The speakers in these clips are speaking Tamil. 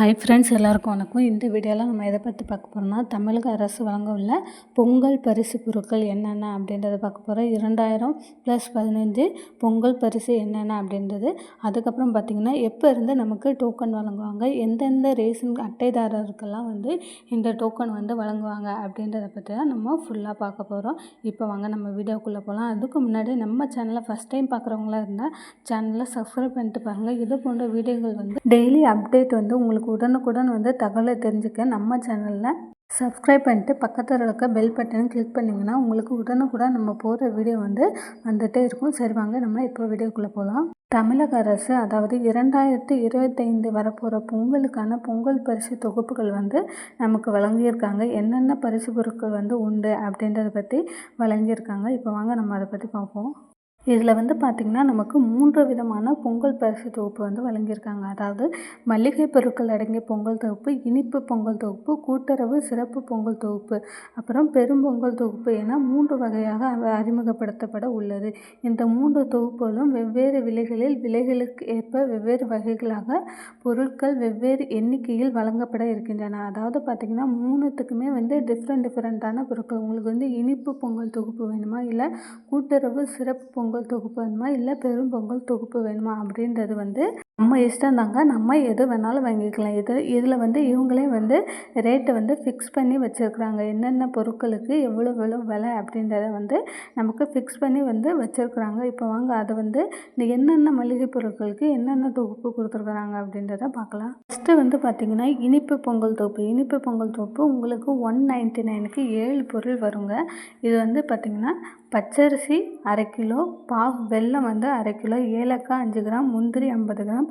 ஹாய் ஃப்ரெண்ட்ஸ் எல்லாருக்கும் வணக்கம். இந்த வீடியோவில் நம்ம எதை பற்றி பார்க்க போகிறோம்னா தமிழக அரசு வழங்க உள்ள பொங்கல் பரிசு பொருட்கள் என்னென்ன அப்படின்றத பார்க்க போகிறோம் இரண்டாயிரம் ப்ளஸ் பதினஞ்சு பொங்கல் பரிசு என்னென்ன அப்படின்றது. அதுக்கப்புறம் பார்த்திங்கன்னா எப்போ இருந்து நமக்கு டோக்கன் வழங்குவாங்க? எந்தெந்த ரேஷன் அட்டைதாரருக்கெல்லாம் வந்து இந்த டோக்கன் வந்து வழங்குவாங்க அப்படின்றத பற்றி தான் நம்ம ஃபுல்லாக பார்க்க போகிறோம் இப்போ வாங்க நம்ம வீடியோக்குள்ளே போகலாம் அதுக்கு முன்னாடி நம்ம சேனலை ஃபஸ்ட் டைம் பார்க்குறவங்களா இருந்தால் சேனலை சப்ஸ்கிரைப் பண்ணிட்டு பாருங்கள் இது போன்ற வீடியோகள் வந்து டெய்லி அப்டேட் வந்து உங்களுக்கு உங்களுக்கு உடனுக்குடன் வந்து தகவலை தெரிஞ்சுக்க நம்ம சேனலில் சப்ஸ்கிரைப் பண்ணிட்டு பக்கத்தில் இருக்க பெல் பட்டன் கிளிக் பண்ணிங்கன்னா உங்களுக்கு உடனுக்குடன் நம்ம போகிற வீடியோ வந்து வந்துகிட்டே இருக்கும். சரி வாங்க நம்ம இப்போ வீடியோக்குள்ளே போகலாம் தமிழக அரசு அதாவது இரண்டாயிரத்தி இருபத்தைந்து வரப்போகிற பொங்கலுக்கான பொங்கல் பரிசு தொகுப்புகள் வந்து நமக்கு வழங்கியிருக்காங்க. என்னென்ன பரிசு பொருட்கள் வந்து உண்டு அப்படின்றத பற்றி வழங்கியிருக்காங்க. இப்போ வாங்க நம்ம அதை பற்றி பார்ப்போம். இதில் வந்து பார்த்திங்கன்னா நமக்கு மூன்று விதமான பொங்கல் பரிசு தொகுப்பு வந்து வழங்கியிருக்காங்க. அதாவது மளிகை பொருட்கள் அடங்கிய பொங்கல் தொகுப்பு இனிப்பு பொங்கல் தொகுப்பு கூட்டுறவு சிறப்பு பொங்கல் தொகுப்பு அப்புறம் பெரும் பொங்கல் தொகுப்பு என மூன்று வகையாக அறிமுகப்படுத்தப்பட உள்ளது. இந்த மூன்று தொகுப்புகளும் வெவ்வேறு விலைகளில் விலைகளுக்கு ஏற்ப வெவ்வேறு வகைகளாக பொருட்கள் வெவ்வேறு எண்ணிக்கையில் வழங்கப்பட இருக்கின்றன. அதாவது பார்த்திங்கன்னா மூணுத்துக்குமே வந்து டிஃப்ரெண்ட் டிஃப்ரெண்ட்டான பொருட்கள். உங்களுக்கு வந்து இனிப்பு பொங்கல் தொகுப்பு வேணுமா? இல்லை கூட்டுறவு சிறப்பு பொங்கல் பொங்கல் தொகுப்பு வேணுமா? இல்லை பெரும் பொங்கல் தொகுப்பு வேணுமா? அப்படின்றது வந்து நம்ம இஷ்டம் தாங்க. நம்ம எது வேணாலும் வாங்கிக்கலாம். இது இதில் வந்து இவங்களே வந்து ரேட்டை வந்து ஃபிக்ஸ் பண்ணி வச்சுருக்குறாங்க. என்னென்ன பொருட்களுக்கு எவ்வளோ எவ்வளோ விலை அப்படின்றத வந்து நமக்கு ஃபிக்ஸ் பண்ணி வந்து வச்சுருக்குறாங்க. இப்போ வாங்க அதை வந்து என்னென்ன மளிகை பொருட்களுக்கு என்னென்ன தொகுப்பு கொடுத்துருக்குறாங்க அப்படின்றத பார்க்கலாம். ஃபஸ்ட்டு வந்து பார்த்திங்கன்னா இனிப்பு பொங்கல் தொகுப்பு. இனிப்பு பொங்கல் தொகுப்பு உங்களுக்கு ஒன் நைன்ட்டி நைனுக்கு ஏழு பொருள் வருங்க. இது வந்து பார்த்திங்கன்னா பச்சரிசி அரை கிலோ பா வெல்லம் வந்து அரை கிலோ ஏலக்காய் அஞ்சு கிராம் முந்திரி ஐம்பது கிராம்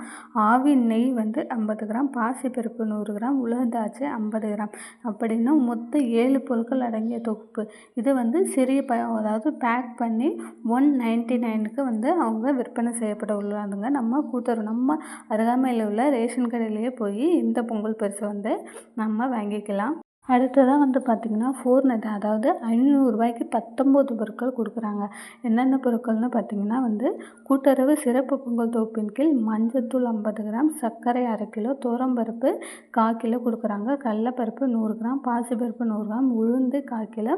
ஆவி நெய் வந்து ஐம்பது கிராம் பாசிப்பருப்பு நூறு கிராம் உளுந்தாச்சு ஐம்பது கிராம் அப்படின்னா மொத்தம் ஏழு பொருட்கள் அடங்கிய தொகுப்பு. இது வந்து சிறிய ப அதாவது பேக் பண்ணி ஒன் நைன்ட்டி நைனுக்கு வந்து அவங்க விற்பனை செய்யப்பட உள்ளாதுங்க நம்ம கூட்டுறோம் நம்ம அருகாமையில் உள்ள ரேஷன் கடையிலேயே போய் இந்த பொங்கல் பரிசு வந்து நம்ம வாங்கிக்கலாம். அடுத்ததாக வந்து பார்த்திங்கன்னா ஃபோர் நட் அதாவது ஐநூறுரூபாய்க்கு பத்தொம்போது பொருட்கள் கொடுக்குறாங்க. என்னென்ன பொருட்கள்னு பார்த்திங்கன்னா வந்து கூட்டுறவு சிறப்பு பொங்கல் தொகுப்பின் கீழ் மஞ்சத்தூள் ஐம்பது கிராம் சர்க்கரை அரை கிலோ தோரம்பருப்பு கால் கிலோ கொடுக்குறாங்க. கடலப்பருப்பு நூறு கிராம் பாசிப்பருப்பு நூறு கிராம் உளுந்து கால் கிலோ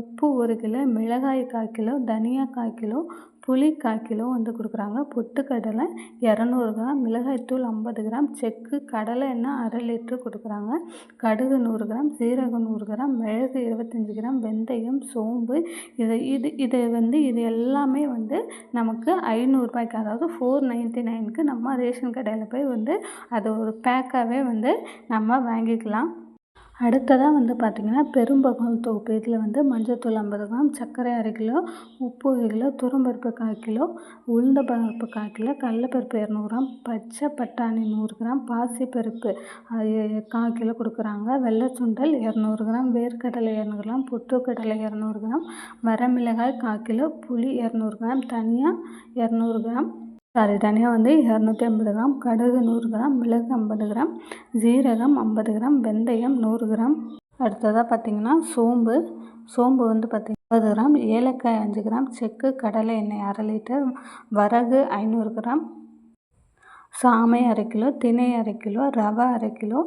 உப்பு ஒரு கிலோ மிளகாய் கால் கிலோ தனியா கால் கிலோ புளி கால் கிலோ வந்து கொடுக்குறாங்க. பொட்டுக்கடலை இரநூறு கிராம் மிளகாய்த்தூள் ஐம்பது கிராம் செக்கு கடலை எண்ணெய் அரை லிட்ரு கொடுக்குறாங்க. கடுகு நூறு கிராம் சீரகம் நூறு கிராம் மிளகு இருபத்தஞ்சி கிராம் வெந்தயம் சோம்பு இதை இது இதை வந்து இது எல்லாமே வந்து நமக்கு ஐநூறுரூபாய்க்கு அதாவது ஃபோர் நைன்ட்டி நைனுக்கு நம்ம ரேஷன் கடையில் போய் வந்து அதை ஒரு பேக்காகவே வந்து நம்ம வாங்கிக்கலாம். அடுத்ததாக வந்து பார்த்திங்கன்னா பெரும்பகல் தொகுப்பு. இதில் வந்து மஞ்சத்தூள் ஐம்பது கிராம் சர்க்கரை அரை கிலோ உப்பு ஒரு கிலோ துவரம்பருப்பு கால் கிலோ உளுந்த பருப்பு கால் கிலோ கடலப்பருப்பு இரநூறு கிராம் பச்சை பட்டாணி நூறு கிராம் பாசிப்பருப்பு கால் கிலோ கொடுக்குறாங்க. வெள்ளை சுண்டல் இரநூறு கிராம் வேர்க்கடலை இரநூறு கிராம் பொட்டுக்கடலை இரநூறு கிராம் வரமிளகாய் கால் கிலோ புளி இரநூறு கிராம் தனியாக இரநூறு கிராம் சாரி தனியாக வந்து இரநூத்தி ஐம்பது கிராம் கடுகு நூறு கிராம் மிளகு ஐம்பது கிராம் ஜீரகம் ஐம்பது கிராம் வெந்தயம் நூறு கிராம். அடுத்ததாக பார்த்திங்கன்னா சோம்பு. சோம்பு வந்து பார்த்திங்கன்னா ஐம்பது கிராம் ஏலக்காய் அஞ்சு கிராம் செக்கு கடலை எண்ணெய் அரை லிட்டர் வரகு ஐநூறு கிராம் சாமை அரை கிலோ தினை அரை கிலோ ரவை அரை கிலோ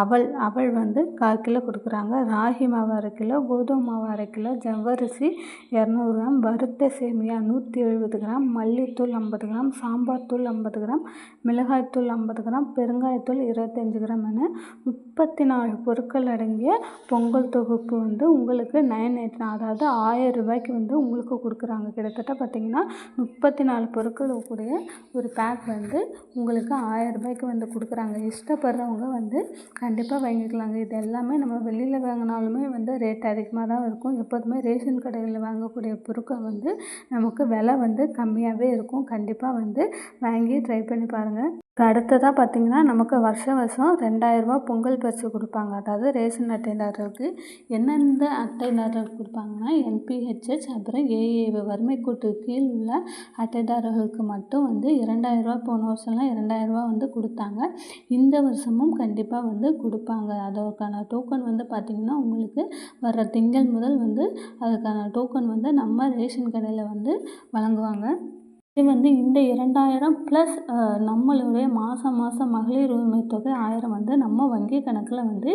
அவல் அவல் வந்து கால் கிலோ கொடுக்குறாங்க. ராகி மாவு அரை கிலோ கோதுமை மாவு அரை கிலோ ஜவ்வரிசி இரநூறு கிராம் வறுத்த சேமியா நூற்றி எழுபது கிராம் மல்லித்தூள் ஐம்பது கிராம் சாம்பார் தூள் ஐம்பது கிராம் மிளகாய்த்தூள் ஐம்பது கிராம் பெருங்காயத்தூள் இருபத்தஞ்சி கிராம் என முப்பத்தி நாலு பொருட்கள் அடங்கிய பொங்கல் தொகுப்பு வந்து உங்களுக்கு நைன் எயிட் அதாவது ஆயிரம் ரூபாய்க்கு வந்து உங்களுக்கு கொடுக்குறாங்க. கிட்டத்தட்ட பார்த்திங்கன்னா முப்பத்தி நாலு பொருட்கள் கூடிய ஒரு பேக் வந்து உங்களுக்கு ஆயரரூபாய்க்கு வந்து கொடுக்குறாங்க. இஷ்டப்படுறவங்க வந்து கண்டிப்பாக வாங்கிக்கலாங்க. இது எல்லாமே நம்ம வெளியில் வாங்கினாலுமே வந்து ரேட் அதிகமாக தான் இருக்கும். எப்போதுமே ரேஷன் கடையில் வாங்கக்கூடிய பொருட்கள் வந்து நமக்கு விலை வந்து கம்மியாகவே இருக்கும். கண்டிப்பாக வந்து வாங்கி ட்ரை பண்ணி பாருங்கள் அடுத்ததாக பார்த்திங்கன்னா நமக்கு வருஷம் வருஷம் ரெண்டாயிரரூபா பொங்கல் பரிசு கொடுப்பாங்க. அதாவது ரேஷன் அட்டைதாரருக்கு. எந்தெந்த அட்டைதாரருக்கு கொடுப்பாங்கன்னா என்பிஹெச்ஹெச் அப்புறம் ஏஏ வறுமை கோட்டு கீழ் உள்ள அட்டைதாரர்களுக்கு மட்டும் வந்து இரண்டாயிரரூபா போன வருஷம்லாம் இரண்டாயிரரூபா வந்து கொடுத்தாங்க. இந்த வருஷமும் கண்டிப்பாக வந்து கொடுப்பாங்க. அதற்கான டோக்கன் வந்து பார்த்திங்கன்னா உங்களுக்கு வர திங்கள் முதல் வந்து அதுக்கான டோக்கன் வந்து நம்ம ரேஷன் கடையில் வந்து வழங்குவாங்க. இது வந்து இந்த இரண்டாயிரம் ப்ளஸ் நம்மளுடைய மாதம் மாதம் மகளிர் உரிமை தொகை ஆயிரம் வந்து நம்ம வங்கி கணக்கில் வந்து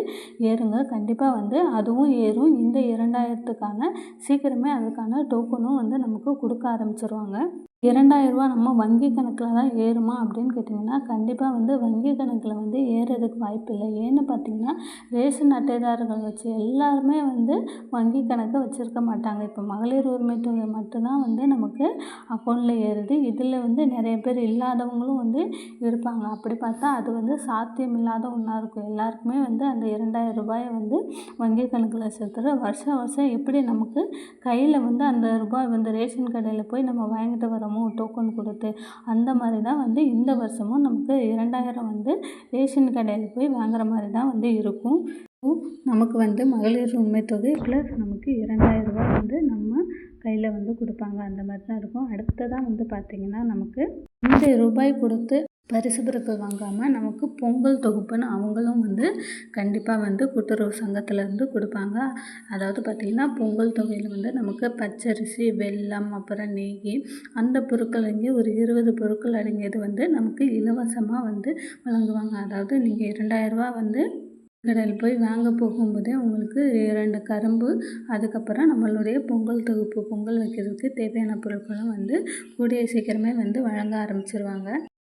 ஏறுங்க. கண்டிப்பாக வந்து அதுவும் ஏறும். இந்த இரண்டாயிரத்துக்கான சீக்கிரமே அதுக்கான டோக்கனும் வந்து நமக்கு கொடுக்க ஆரம்பிச்சிருவாங்க. இரண்டாயிரரூவா நம்ம வங்கி கணக்கில் தான் ஏறுமா அப்படின்னு கேட்டிங்கன்னா கண்டிப்பாக வந்து வங்கி கணக்கில் வந்து ஏறுறதுக்கு வாய்ப்பில்லை ஏன்னு பார்த்தீங்கன்னா ரேஷன் அட்டைதாரர்கள் வச்சு எல்லாருமே வந்து வங்கி கணக்கை வச்சுருக்க மாட்டாங்க. இப்போ மகளிர் உரிமை தொகை மட்டும்தான் வந்து நமக்கு அக்கௌண்ட்டில் ஏறுது. இதில் வந்து நிறைய பேர் இல்லாதவங்களும் வந்து இருப்பாங்க. அப்படி பார்த்தா அது வந்து சாத்தியம் இல்லாத ஒன்றா இருக்கும். எல்லாருக்குமே வந்து அந்த இரண்டாயிரம் ரூபாயை வந்து வங்கி கணக்கில் சேர்த்துற வருஷம் வருஷம் எப்படி நமக்கு கையில் வந்து அந்த ரூபாய் வந்து ரேஷன் கடையில் போய் நம்ம வாங்கிட்டு வரோம் டோக்கன் கொடுத்து அந்த மாதிரி தான் வந்து இந்த வருஷமும் நமக்கு இரண்டாயிரம் வந்து ரேஷன் கடையில் போய் வாங்குற மாதிரி தான் வந்து இருக்கும். நமக்கு வந்து மகளிர் உரிமை தொகை ப்ளஸ் நமக்கு இரண்டாயிரம் ரூபாய் வந்து நம்ம கையில் வந்து கொடுப்பாங்க. அந்த மாதிரி தான் இருக்கும். அடுத்ததாக வந்து பார்த்திங்கன்னா நமக்கு இந்த ரூபாய் கொடுத்து பரிசு பொருட்கள் வாங்காமல் நமக்கு பொங்கல் தொகுப்புன்னு அவங்களும் வந்து கண்டிப்பாக வந்து கூட்டுறவு சங்கத்திலேருந்து கொடுப்பாங்க. அதாவது பார்த்திங்கன்னா பொங்கல் தொகையில் வந்து நமக்கு பச்சரிசி வெல்லம் அப்புறம் நெய் அந்த பொருட்கள் அங்கே ஒரு இருபது பொருட்கள் அடங்கியது வந்து நமக்கு இலவசமாக வந்து வழங்குவாங்க. அதாவது நீங்கள் இரண்டாயிரரூவா வந்து கடையில் போய் வாங்க போகும்போதே உங்களுக்கு இரண்டு கரும்பு அதுக்கப்புறம் நம்மளுடைய பொங்கல் தொகுப்பு பொங்கல் வைக்கிறதுக்கு தேவையான பொருட்களும் வந்து கூடிய சீக்கிரமே வந்து வழங்க ஆரம்பிச்சிருவாங்க.